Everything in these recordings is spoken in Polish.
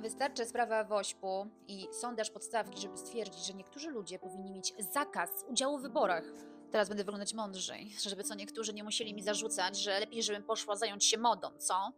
Wystarczy sprawa Wośpu i sondaż podstawki, żeby stwierdzić, że niektórzy ludzie powinni mieć zakaz udziału w wyborach. Teraz będę wyglądać mądrzej, żeby co niektórzy nie musieli mi zarzucać, że lepiej, żebym poszła zająć się modą, co?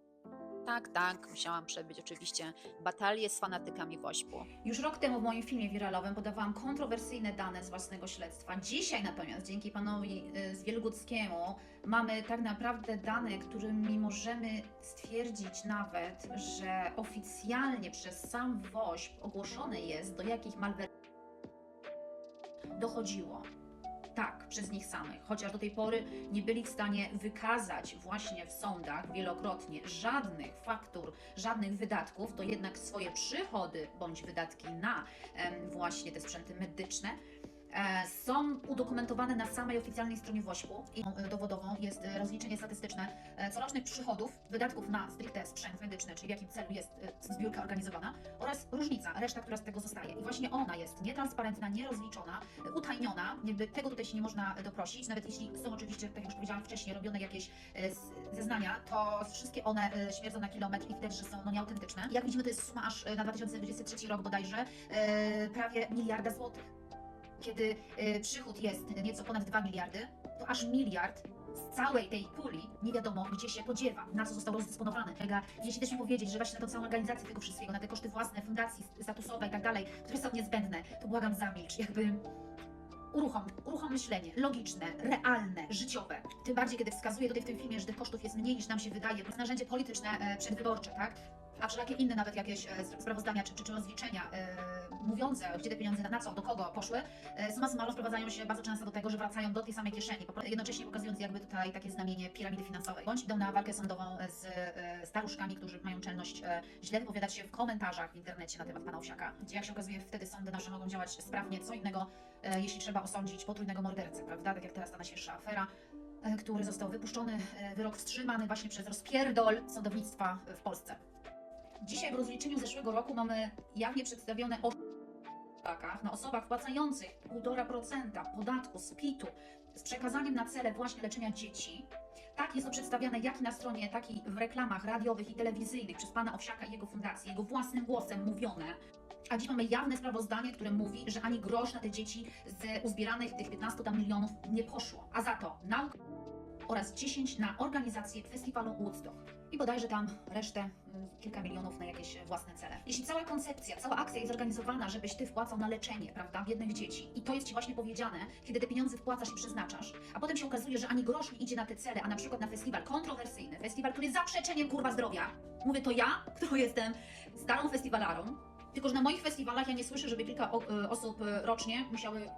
Tak, tak, musiałam przebyć oczywiście batalię z fanatykami Wośpu. Już rok temu w moim filmie wiralowym podawałam kontrowersyjne dane z własnego śledztwa. Dzisiaj natomiast dzięki panowi y, z Wielguckiemu mamy tak naprawdę dane, którymi możemy stwierdzić nawet, że oficjalnie przez sam WOŚP ogłoszone jest, do jakich malwersacji dochodziło. Tak, przez nich samych, chociaż do tej pory nie byli w stanie wykazać właśnie w sądach wielokrotnie żadnych faktur, żadnych wydatków, to jednak swoje przychody bądź wydatki na właśnie te sprzęty medyczne są udokumentowane na samej oficjalnej stronie WOŚP-u i e, dowodową jest e, rozliczenie statystyczne e, corocznych przychodów, wydatków na stricte sprzęt medyczny, czyli w jakim celu jest e, zbiórka organizowana oraz różnica, reszta, która z tego zostaje. I właśnie ona jest nietransparentna, nierozliczona, e, utajniona, tego tutaj się nie można e, doprosić, nawet jeśli są oczywiście, tak jak już powiedziałam wcześniej, robione jakieś e, zeznania, to wszystkie one e, śmierdzą na kilometr i widać, że są no, nieautentyczne. Jak widzimy, to jest suma aż e, na 2023 rok bodajże e, prawie miliarda złotych kiedy y, przychód jest nieco ponad 2 miliardy, to aż miliard z całej tej puli nie wiadomo, gdzie się podziewa, na co został rozdysponowany. Jeśli też mi powiedzieć, że właśnie na tą całą organizację tego wszystkiego, na te koszty własne, fundacji statusowe i tak dalej, które są niezbędne, to błagam zamilcz, jakby uruchom, uruchom myślenie, logiczne, realne, życiowe. Tym bardziej, kiedy wskazuje tutaj w tym filmie, że tych kosztów jest mniej niż nam się wydaje, to jest narzędzie polityczne e, przedwyborcze, tak? A wszelakie inne nawet jakieś e, sprawozdania czy, czy, czy rozliczenia e, mówiące, gdzie te pieniądze na, co, do kogo poszły, e, summa summarum sprowadzają się bardzo często do tego, że wracają do tej samej kieszeni, jednocześnie pokazując jakby tutaj takie znamienie piramidy finansowej. Bądź idą na walkę sądową z e, staruszkami, którzy mają czelność e, źle wypowiadać się w komentarzach w internecie na temat pana Owsiaka, gdzie jak się okazuje wtedy sądy nasze mogą działać sprawnie, co innego jeśli trzeba osądzić potrójnego mordercę, prawda? Tak jak teraz ta najświeższa afera, który został wypuszczony, wyrok wstrzymany właśnie przez rozpierdol sądownictwa w Polsce. Dzisiaj w rozliczeniu zeszłego roku mamy jawnie przedstawione na osobach wpłacających 1,5% podatku z PIT-u z przekazaniem na cele właśnie leczenia dzieci. Tak jest to przedstawiane jak na stronie, tak i w reklamach radiowych i telewizyjnych przez pana Owsiaka i jego fundację, jego własnym głosem mówione. A dziś mamy jawne sprawozdanie, które mówi, że ani grosz na te dzieci z uzbieranych tych 15 tam milionów nie poszło. A za to nauka oraz 10 na organizację festiwalu Woodstock. I bodajże tam resztę, mm, kilka milionów na jakieś własne cele. Jeśli cała koncepcja, cała akcja jest zorganizowana, żebyś ty wpłacał na leczenie, prawda, biednych dzieci, i to jest ci właśnie powiedziane, kiedy te pieniądze wpłacasz i przeznaczasz, a potem się okazuje, że ani grosz nie idzie na te cele, a na przykład na festiwal kontrowersyjny, festiwal, który jest zaprzeczeniem kurwa zdrowia. Mówię to ja, która jestem starą festiwalarą, tylko że na moich festiwalach ja nie słyszę, żeby kilka y, osób y, rocznie musiały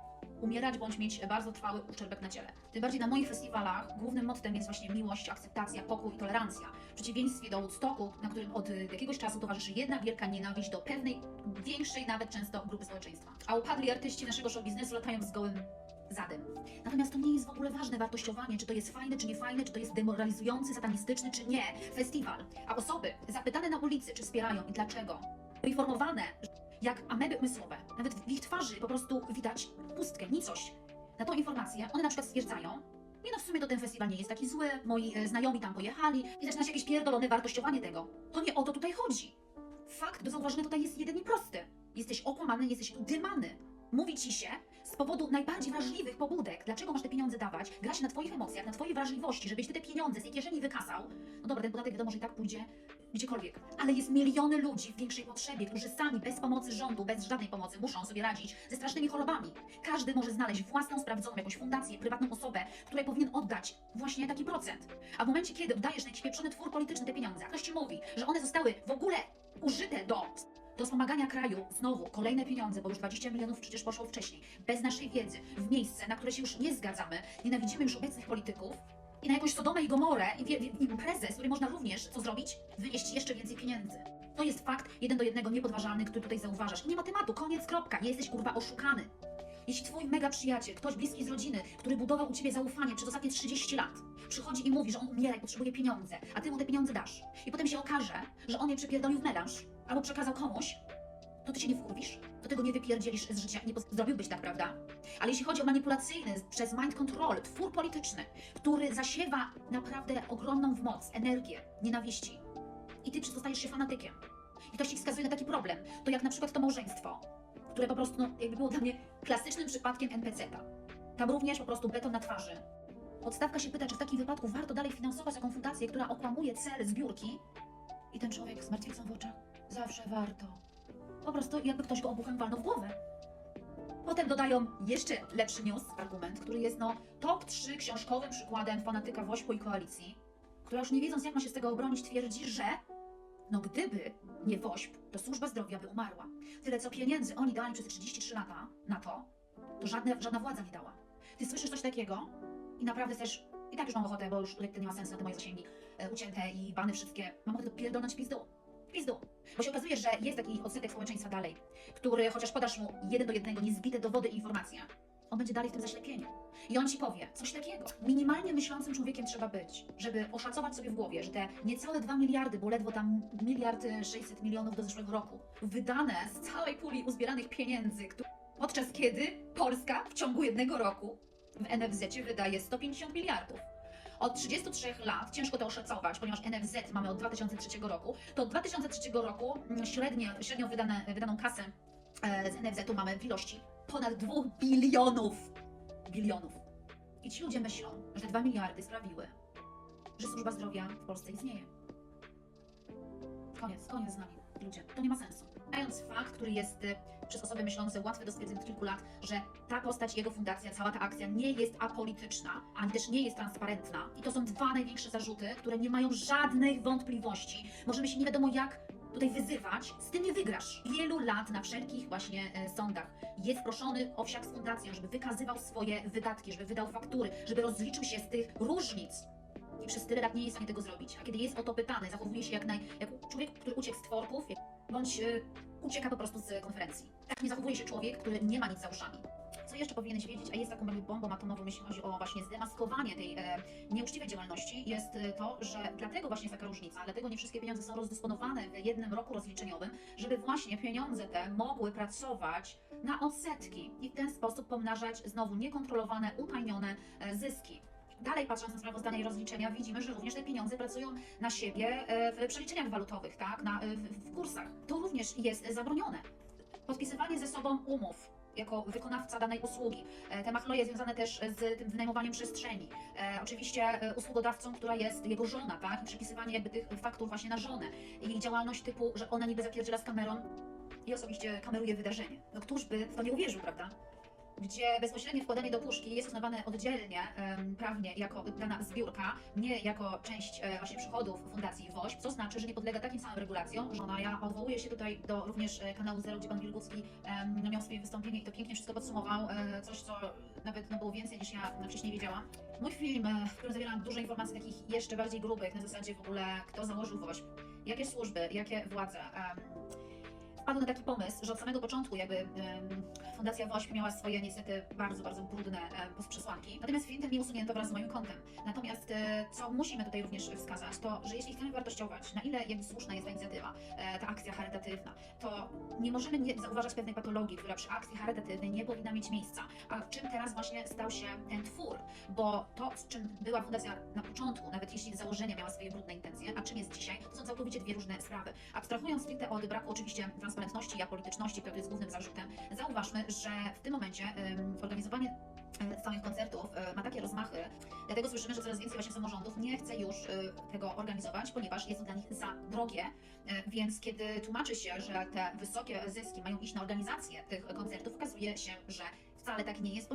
umierać bądź mieć bardzo trwały uszczerbek na ciele. Tym bardziej na moich festiwalach głównym mottem jest właśnie miłość, akceptacja, pokój i tolerancja. W przeciwieństwie do Woodstocku, na którym od jakiegoś czasu towarzyszy jedna wielka nienawiść do pewnej, większej nawet często grupy społeczeństwa. A upadli artyści naszego show biznesu latają z gołym zadem. Natomiast to nie jest w ogóle ważne wartościowanie, czy to jest fajne, czy nie fajne, czy to jest demoralizujący, satanistyczny, czy nie. Festiwal. A osoby zapytane na ulicy, czy wspierają i dlaczego, poinformowane, jak ameby umysłowe, nawet w ich twarzy po prostu widać pustkę, nicość. Na tą informację one na przykład stwierdzają, nie no w sumie to ten festiwal nie jest taki zły, moi e, znajomi tam pojechali i zaczyna się jakieś pierdolone wartościowanie tego. To nie o to tutaj chodzi. Fakt do zauważenia tutaj jest jeden i prosty. Jesteś okłamany, jesteś dymany. Mówi ci się z powodu najbardziej wrażliwych pobudek, dlaczego masz te pieniądze dawać, gra się na twoich emocjach, na twojej wrażliwości, żebyś ty te pieniądze z tej kieszeni wykasał. No dobra, ten podatek wiadomo, że i tak pójdzie gdziekolwiek. Ale jest miliony ludzi w większej potrzebie, którzy sami bez pomocy rządu, bez żadnej pomocy muszą sobie radzić ze strasznymi chorobami. Każdy może znaleźć własną, sprawdzoną jakąś fundację, prywatną osobę, której powinien oddać właśnie taki procent. A w momencie, kiedy oddajesz na jakiś pieprzony twór polityczny te pieniądze, a ktoś ci mówi, że one zostały w ogóle użyte do do wspomagania kraju, znowu kolejne pieniądze, bo już 20 milionów przecież poszło wcześniej, bez naszej wiedzy, w miejsce, na które się już nie zgadzamy, nienawidzimy już obecnych polityków, i na jakąś Sodomę i Gomorę i, i imprezę, z której można również, co zrobić? Wynieść jeszcze więcej pieniędzy. To jest fakt jeden do jednego niepodważalny, który tutaj zauważasz. Nie ma tematu, koniec, kropka. Nie jesteś kurwa oszukany. Jeśli twój mega przyjaciel, ktoś bliski z rodziny, który budował u ciebie zaufanie przez ostatnie 30 lat, przychodzi i mówi, że on umiera i potrzebuje pieniądze, a ty mu te pieniądze dasz, i potem się okaże, że on je przepierdolił w melanż, albo przekazał komuś, to ty się nie wkurwisz, to tego nie wypierdzielisz z życia, nie zrobiłbyś tak, prawda? Ale jeśli chodzi o manipulacyjny, przez mind control, twór polityczny, który zasiewa naprawdę ogromną w moc, energię, nienawiści, i ty przez to stajesz się fanatykiem, I ktoś ci wskazuje na taki problem, to jak na przykład to małżeństwo, które po prostu no, jakby było dla mnie klasycznym przypadkiem NPC-ta. Tam również po prostu beton na twarzy. Podstawka się pyta, czy w takim wypadku warto dalej finansować taką fundację, która okłamuje cel zbiórki. I ten człowiek z martwicą w oczach. Zawsze warto. Po prostu jakby ktoś go obuchem walnął w głowę. Potem dodają jeszcze lepszy news, argument, który jest no top 3 książkowym przykładem fanatyka Wośpu i koalicji, która już nie wiedząc jak ma się z tego obronić twierdzi, że no gdyby nie WOŚP, to służba zdrowia by umarła. Tyle co pieniędzy oni dali przez 33 lata na to, to żadne, żadna władza nie dała. Ty słyszysz coś takiego i naprawdę chcesz, i tak już mam ochotę, bo już lekty nie ma sensu na te moje zasięgi e, ucięte i bany wszystkie, mam ochotę pierdolnąć w pizdu. Bo się okazuje, że jest taki odsetek społeczeństwa dalej, który chociaż podasz mu jeden do jednego niezbite dowody i informacje, on będzie dalej w tym zaślepieniu. I on ci powie coś takiego. Minimalnie myślącym człowiekiem trzeba być, żeby oszacować sobie w głowie, że te niecałe 2 miliardy, bo ledwo tam miliard 600 milionów do zeszłego roku, wydane z całej puli uzbieranych pieniędzy, podczas kiedy Polska w ciągu jednego roku w NFZ wydaje 150 miliardów. Od 33 lat, ciężko to oszacować, ponieważ NFZ mamy od 2003 roku, to od 2003 roku mm, średnie, średnio wydane, wydaną kasę e, z NFZ-u mamy w ilości ponad 2 bilionów. Bilionów. I ci ludzie myślą, że 2 miliardy sprawiły, że służba zdrowia w Polsce istnieje. Koniec, koniec z nami, To nie ma sensu. Mając fakt, który jest y, przez osoby myślące łatwy do stwierdzenia od kilku lat, że ta postać, jego fundacja, cała ta akcja nie jest apolityczna, ani też nie jest transparentna. I to są dwa największe zarzuty, które nie mają żadnych wątpliwości. Możemy się nie wiadomo jak tutaj wyzywać, z tym nie wygrasz. Wielu lat na wszelkich właśnie e, sądach jest proszony Owsiak z fundacją, żeby wykazywał swoje wydatki, żeby wydał faktury, żeby rozliczył się z tych różnic. I przez tyle lat nie jest w stanie tego zrobić. A kiedy jest o to pytany, zachowuje się jak, naj, jak człowiek, który uciekł z tworków, bądź e, ucieka po prostu z konferencji. Tak nie zachowuje się człowiek, który nie ma nic za uszami. Co jeszcze powinieneś wiedzieć, a jest taką jakby bombą atomową, jeśli chodzi o właśnie zdemaskowanie tej e, nieuczciwej działalności, jest e, to, że dlatego właśnie jest taka różnica, dlatego nie wszystkie pieniądze są rozdysponowane w jednym roku rozliczeniowym, żeby właśnie pieniądze te mogły pracować na odsetki i w ten sposób pomnażać znowu niekontrolowane, utajnione e, zyski. Dalej patrząc na sprawozdania i rozliczenia, widzimy, że również te pieniądze pracują na siebie e, w przeliczeniach walutowych, tak, na, w, w kursach. To również jest zabronione. Podpisywanie ze sobą umów jako wykonawca danej usługi. E, Te machloje związane też z tym wynajmowaniem przestrzeni. E, oczywiście e, usługodawcą, która jest jego żona, tak? I przypisywanie jakby tych faktur właśnie na żonę. Jej działalność typu, że ona niby zapierdziela z kamerą i osobiście kameruje wydarzenie. No któż by w to nie uwierzył, prawda? Gdzie bezpośrednie wkładanie do puszki jest uznawane oddzielnie prawnie jako dana zbiórka, nie jako część e, właśnie przychodów Fundacji WOŚP, co znaczy, że nie podlega takim samym regulacjom, że ona, ja odwołuję się tutaj do również e, kanału Zero, gdzie pan Wilgucki em, miał swoje wystąpienie i to pięknie wszystko podsumował, e, coś co nawet no, było więcej niż ja wcześniej wiedziałam. Mój film, w którym zawieram dużo informacji takich jeszcze bardziej grubych, na zasadzie w ogóle kto założył WOŚP, jakie służby, jakie władze, em, wpadł na taki pomysł, że od samego początku jakby Fundacja WOŚP miała swoje niestety bardzo, bardzo brudne e, przesłanki. Natomiast film ten nie usunięto wraz z moim kontem. Natomiast e, co musimy tutaj również wskazać, to że jeśli chcemy wartościować, na ile jakby słuszna jest ta inicjatywa, e, ta akcja charytatywna, to nie możemy nie zauważać pewnej patologii, która przy akcji charytatywnej nie powinna mieć miejsca. A czym teraz właśnie stał się ten twór? Bo to, z czym była fundacja na początku, nawet jeśli z założenia miała swoje brudne intencje, a czym jest dzisiaj, to są całkowicie dwie różne sprawy. Abstrahując stricte od braku oczywiście transparentności i apolityczności, która to jest głównym zarzutem, zauważmy, że w tym momencie organizowanie samych koncertów y, ma takie rozmachy, dlatego słyszymy, że coraz więcej właśnie samorządów nie chce już y, tego organizować, ponieważ jest to dla nich za drogie, Y, więc kiedy tłumaczy się, że te wysokie zyski mają iść na organizację tych koncertów, okazuje się, że wcale tak nie jest,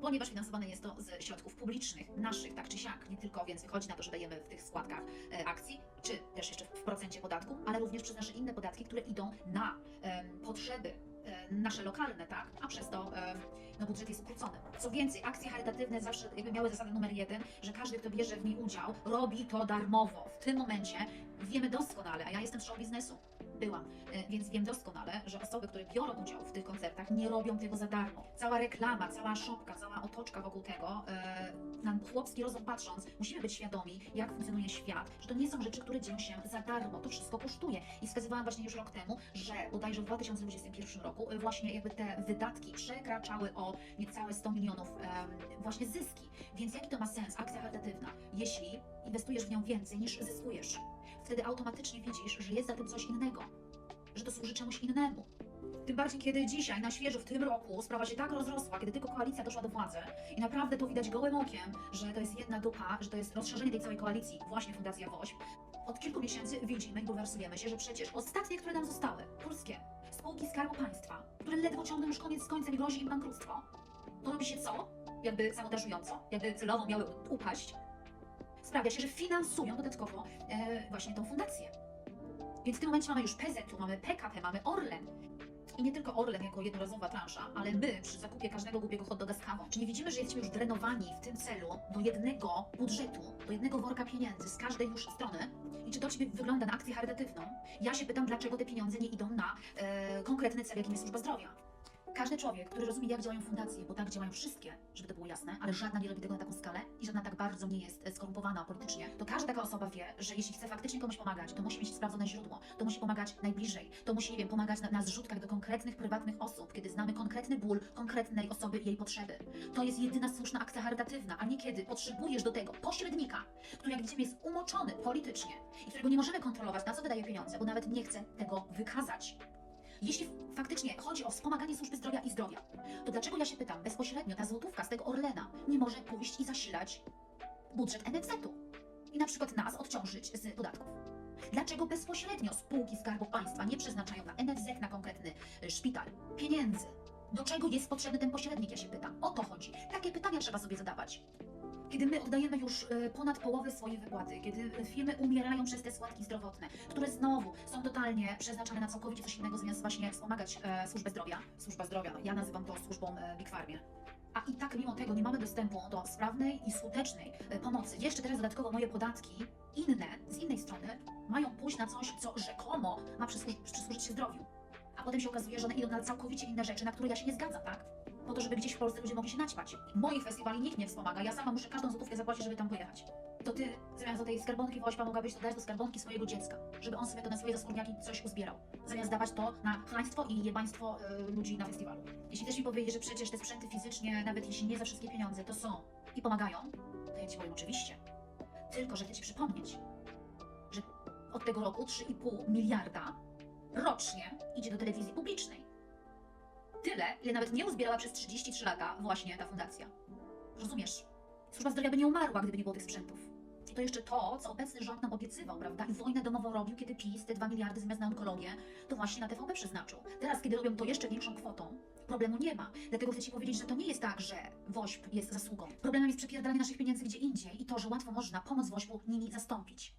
ponieważ finansowane jest to z środków publicznych, naszych, tak czy siak, nie tylko, więc wychodzi na to, że dajemy w tych składkach e, akcji, czy też jeszcze w procencie podatku, ale również przez nasze inne podatki, które idą na potrzeby e, nasze lokalne, tak, a przez to no, budżet jest ukrócony. Co więcej, akcje charytatywne zawsze jakby miały zasadę numer jeden, że każdy, kto bierze w niej udział, robi to darmowo. W tym momencie wiemy doskonale, a ja jestem show biznesu, byłam, e, więc wiem doskonale, że osoby, które biorą udział w tych koncertach, nie robią tego za darmo. Cała reklama, cała szopka, cała otoczka wokół tego, e, na chłopski rozum patrząc, musimy być świadomi, jak funkcjonuje świat, że to nie są rzeczy, które dzieją się za darmo, to wszystko kosztuje. I wskazywałam właśnie już rok temu, że bodajże w 2021 roku e, właśnie jakby te wydatki przekraczały o niecałe 100 milionów właśnie zyski. Więc jaki to ma sens, akcja charytatywna, jeśli inwestujesz w nią więcej niż zyskujesz? Wtedy automatycznie widzisz, że jest za tym coś innego. że to służy czemuś innemu. Tym bardziej, kiedy dzisiaj, na świeżo, w tym roku, sprawa się tak rozrosła, kiedy tylko koalicja doszła do władzy i naprawdę to widać gołym okiem, że to jest jedna dupa, że to jest rozszerzenie tej całej koalicji, właśnie Fundacja WOŚP. Od kilku miesięcy widzimy i bulwersujemy się, że przecież ostatnie, które nam zostały, polskie spółki Skarbu Państwa, które ledwo ciągną już koniec z końcem i grozi im bankructwo, to robi się co? Jakby sabotażująco, jakby celowo miały upaść. Sprawia się, że finansują dodatkowo e, właśnie tą fundację. Więc w tym momencie mamy już PZU, mamy PKP, mamy Orlen. I nie tylko Orlen jako jednorazowa transza, ale my przy zakupie każdego głupiego hot doga z kawą. Czy nie widzimy, że jesteśmy już drenowani w tym celu do jednego budżetu, do jednego worka pieniędzy z każdej już strony? I czy to Ciebie wygląda na akcję charytatywną? Ja się pytam, dlaczego te pieniądze nie idą na e, konkretny cel, jakim jest służba zdrowia. Każdy człowiek, który rozumie, jak działają fundacje, bo tak działają wszystkie, żeby to było jasne, ale żadna nie robi tego na taką skalę i żadna tak bardzo nie jest e, skorumpowana politycznie, to każda taka osoba wie, że jeśli chce faktycznie komuś pomagać, to musi mieć sprawdzone źródło, to musi pomagać najbliżej, to musi, nie wiem, pomagać na, na zrzutkach do konkretnych, prywatnych osób, kiedy znamy konkretny ból konkretnej osoby i jej potrzeby. To jest jedyna słuszna akcja charytatywna, a nie kiedy potrzebujesz do tego pośrednika, który jak widzimy jest umoczony politycznie i którego nie możemy kontrolować, na co wydaje pieniądze, bo nawet nie chce tego wykazać. Jeśli faktycznie chodzi o wspomaganie służby zdrowia i zdrowia, to dlaczego ja się pytam, bezpośrednio ta złotówka z tego Orlena nie może pójść i zasilać budżet NFZ-u i na przykład nas odciążyć z podatków? Dlaczego bezpośrednio spółki Skarbu Państwa nie przeznaczają na NFZ, na konkretny y, szpital pieniędzy? Do czego jest potrzebny ten pośrednik, ja się pytam. O to chodzi. Takie pytania trzeba sobie zadawać. Kiedy my oddajemy już e, ponad połowę swojej wypłaty, kiedy firmy umierają przez te składki zdrowotne, które znowu są totalnie przeznaczone na całkowicie coś innego, zamiast właśnie wspomagać e, służbę zdrowia. Służba zdrowia, ja nazywam to służbą e, Big Farmie. A i tak mimo tego nie mamy dostępu do sprawnej i skutecznej e, pomocy. Jeszcze teraz dodatkowo moje podatki, inne, z innej strony, mają pójść na coś, co rzekomo ma przysłuż- przysłużyć się zdrowiu. A potem się okazuje, że one idą na całkowicie inne rzeczy, na które ja się nie zgadzam, tak? Po to, żeby gdzieś w Polsce ludzie mogli się naćpać. Moich festiwali nikt nie wspomaga, ja sama muszę każdą złotówkę zapłacić, żeby tam pojechać. To ty zamiast do tej skarbonki woźpa mogłabyś to dać do skarbonki swojego dziecka, żeby on sobie to na swoje zasłoniaki coś uzbierał. Zamiast dawać to na chlaństwo i jebaństwo y, ludzi na festiwalu. Jeśli też mi powiedzieć, że przecież te sprzęty fizycznie, nawet jeśli nie za wszystkie pieniądze, to są i pomagają, to ja ci powiem oczywiście. Tylko, że chcę ci przypomnieć, że od tego roku 3,5 miliarda rocznie idzie do telewizji publicznej. Tyle, ile nawet nie uzbierała przez 33 lata właśnie ta fundacja. Rozumiesz? Służba zdrowia by nie umarła, gdyby nie było tych sprzętów. I to jeszcze to, co obecny rząd nam obiecywał, prawda? I wojnę domową robił, kiedy PiS te 2 miliardy zamiast na onkologię, to właśnie na TVP przeznaczył. Teraz, kiedy robią to jeszcze większą kwotą, problemu nie ma. Dlatego chcę Ci powiedzieć, że to nie jest tak, że WOŚP jest zasługą. Problemem jest przepierdalanie naszych pieniędzy gdzie indziej i to, że łatwo można pomoc WOŚP-u nimi zastąpić.